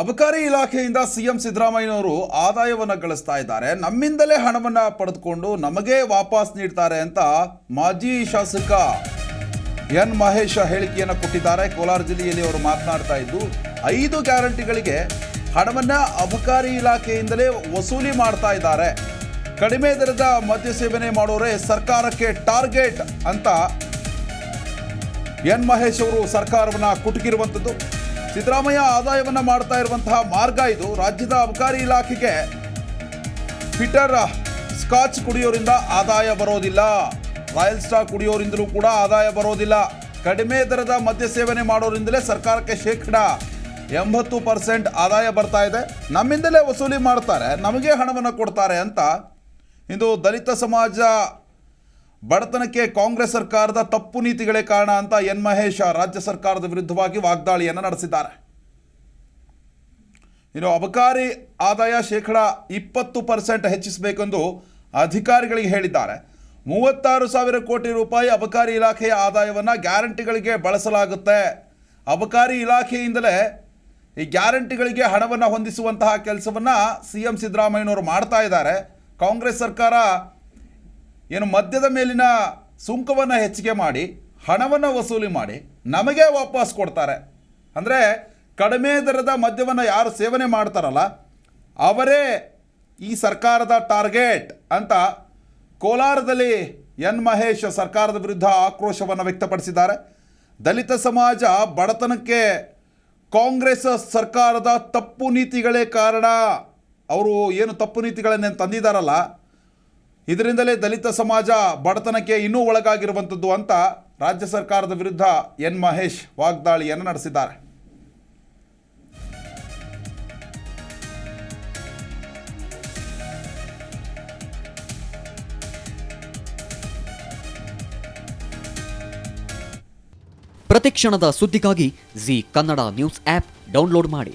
ಅಬಕಾರಿ ಇಲಾಖೆಯಿಂದ ಸಿಎಂ ಸಿದ್ದರಾಮಯ್ಯನವರು ಆದಾಯವನ್ನು ಗಳಿಸ್ತಾ ಇದ್ದಾರೆ. ನಮ್ಮಿಂದಲೇ ಹಣವನ್ನು ಪಡೆದುಕೊಂಡು ನಮಗೆ ವಾಪಸ್ ನೀಡ್ತಾರೆ ಅಂತ ಮಾಜಿ ಶಾಸಕ ಎನ್ ಮಹೇಶ ಹೇಳಿಕೆಯನ್ನು ಕೊಟ್ಟಿದ್ದಾರೆ. ಕೋಲಾರ ಜಿಲ್ಲೆಯಲ್ಲಿ ಅವರು ಮಾತನಾಡ್ತಾ ಇದ್ದು, ಐದು ಗ್ಯಾರಂಟಿಗಳಿಗೆ ಹಣವನ್ನ ಅಬಕಾರಿ ಇಲಾಖೆಯಿಂದಲೇ ವಸೂಲಿ ಮಾಡ್ತಾ ಇದ್ದಾರೆ. ಕಡಿಮೆ ದರದ ಮದ್ಯ ಸೇವನೆ ಮಾಡೋರೆ ಸರ್ಕಾರಕ್ಕೆ ಟಾರ್ಗೆಟ್ ಅಂತ ಎನ್ ಮಹೇಶ್ ಅವರು ಸರ್ಕಾರವನ್ನ ಕುಟುಕಿರುವಂಥದ್ದು. ಸಿದ್ದರಾಮಯ್ಯ ಆದಾಯವನ್ನು ಮಾಡ್ತಾ ಇರುವಂತಹ ಮಾರ್ಗ ಇದು. ರಾಜ್ಯದ ಅಬಕಾರಿ ಇಲಾಖೆಗೆ ಪಿಟರ್ ಸ್ಕಾಚ್ ಕುಡಿಯೋರಿಂದ ಆದಾಯ ಬರೋದಿಲ್ಲ. ರಾಯಲ್ ಸ್ಟಾರ್ ಕುಡಿಯೋರಿಂದಲೂ ಕೂಡ ಆದಾಯ ಬರೋದಿಲ್ಲ. ಕಡಿಮೆ ದರದ ಮದ್ಯ ಸೇವನೆ ಮಾಡೋರಿಂದಲೇ ಸರ್ಕಾರಕ್ಕೆ ಶೇಕಡ ಎಂಬತ್ತು ಪರ್ಸೆಂಟ್ ಆದಾಯ ಬರ್ತಾ ಇದೆ. ನಮ್ಮಿಂದಲೇ ವಸೂಲಿ ಮಾಡ್ತಾರೆ. ನಮಗೆ ಹಣವನ್ನು ಕೊಡ್ತಾರೆ ಅಂತ ಇಂದು ದಲಿತ ಸಮಾಜ ಬಡತನಕ್ಕೆ ಕಾಂಗ್ರೆಸ್ ಸರ್ಕಾರದ ತಪ್ಪು ನೀತಿಗಳೇ ಕಾರಣ ಅಂತ ಎನ್ ಮಹೇಶ ರಾಜ್ಯ ಸರ್ಕಾರದ ವಿರುದ್ಧವಾಗಿ ವಾಗ್ದಾಳಿಯನ್ನು ನಡೆಸಿದ್ದಾರೆ. ಇನ್ನು ಅಬಕಾರಿ ಆದಾಯ ಶೇಕಡ ಇಪ್ಪತ್ತು ಪರ್ಸೆಂಟ್ ಹೆಚ್ಚಿಸಬೇಕೆಂದು ಅಧಿಕಾರಿಗಳಿಗೆ ಹೇಳಿದ್ದಾರೆ. ಮೂವತ್ತಾರು ಸಾವಿರ ಕೋಟಿ ರೂಪಾಯಿ ಅಬಕಾರಿ ಇಲಾಖೆಯ ಆದಾಯವನ್ನು ಗ್ಯಾರಂಟಿಗಳಿಗೆ ಬಳಸಲಾಗುತ್ತೆ. ಅಬಕಾರಿ ಇಲಾಖೆಯಿಂದಲೇ ಈ ಗ್ಯಾರಂಟಿಗಳಿಗೆ ಹಣವನ್ನು ಹೊಂದಿಸುವಂತಹ ಕೆಲಸವನ್ನು ಸಿ ಎಂ ಸಿದ್ದರಾಮಯ್ಯನವರು ಮಾಡ್ತಾ ಇದ್ದಾರೆ. ಕಾಂಗ್ರೆಸ್ ಸರ್ಕಾರ ಏನು ಮದ್ಯದ ಮೇಲಿನ ಸುಂಕವನ್ನು ಹೆಚ್ಚಿಗೆ ಮಾಡಿ, ಹಣವನ್ನು ವಸೂಲಿ ಮಾಡಿ ನಮಗೆ ವಾಪಸ್ ಕೊಡ್ತಾರೆ. ಅಂದರೆ ಕಡಿಮೆ ದರದ ಮದ್ಯವನ್ನು ಯಾರು ಸೇವನೆ ಮಾಡ್ತಾರಲ್ಲ, ಅವರೇ ಈ ಸರ್ಕಾರದ ಟಾರ್ಗೆಟ್ ಅಂತ ಕೋಲಾರದಲ್ಲಿ ಎನ್ ಮಹೇಶ್ ಸರ್ಕಾರದ ವಿರುದ್ಧ ಆಕ್ರೋಶವನ್ನು ವ್ಯಕ್ತಪಡಿಸಿದ್ದಾರೆ. ದಲಿತ ಸಮಾಜ ಬಡತನಕ್ಕೆ ಕಾಂಗ್ರೆಸ್ ಸರ್ಕಾರದ ತಪ್ಪು ನೀತಿಗಳೇ ಕಾರಣ. ಅವರು ಏನು ತಪ್ಪು ನೀತಿಗಳನ್ನೇನು ತಂದಿದ್ದಾರಲ್ಲ ಇದರಿಂದಲೇ ದಲಿತ ಸಮಾಜ ಬಡತನಕ್ಕೆ ಇನ್ನೂ ಒಳಗಾಗಿರುವಂಥದ್ದು ಅಂತ ರಾಜ್ಯ ಸರ್ಕಾರದ ವಿರುದ್ಧ ಎನ್ ಮಹೇಶ್ ವಾಗ್ದಾಳಿಯನ್ನು ನಡೆಸಿದ್ದಾರೆ. ಪ್ರತಿಕ್ಷಣದ ಸುದ್ದಿಗಾಗಿ Zee Kannada news app download ಮಾಡಿ.